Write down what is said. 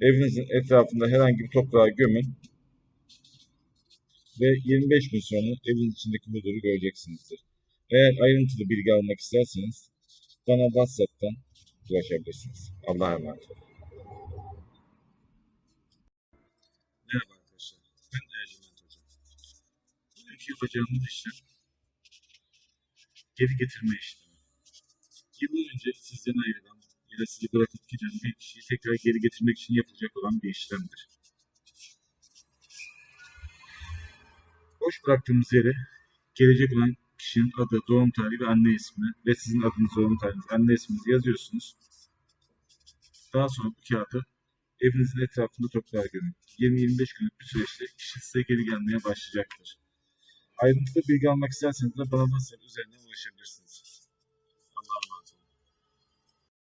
Evinizin etrafında herhangi bir toprağa gömün ve 25 gün sonra evin içindeki huzuru göreceksinizdir. Eğer ayrıntılı bilgi almak isterseniz bana WhatsApp'tan ulaşabilirsiniz. Allah'a emanet olun. Merhaba arkadaşlar. Ben Ercüment Hoca. Bugünkü yapacağımız işlem geri getirme işlemi. Yıllar önce sizden ayrılan sizi bırakıp giden bir kişiyi tekrar geri getirmek için yapılacak olan bir işlemdir. Boş bıraktığımız yere gelecek olan kişinin adı, doğum tarihi ve anne ismi ve sizin adınız, doğum tarihiniz, anne isminizi yazıyorsunuz. Daha sonra bu kağıdı evinizin etrafında toprağa gömün. 20-25 günlük bir süreçte kişi size geri gelmeye başlayacaktır. Ayrıntılı bilgi almak isterseniz de bana üzerinden ulaşabilirsiniz.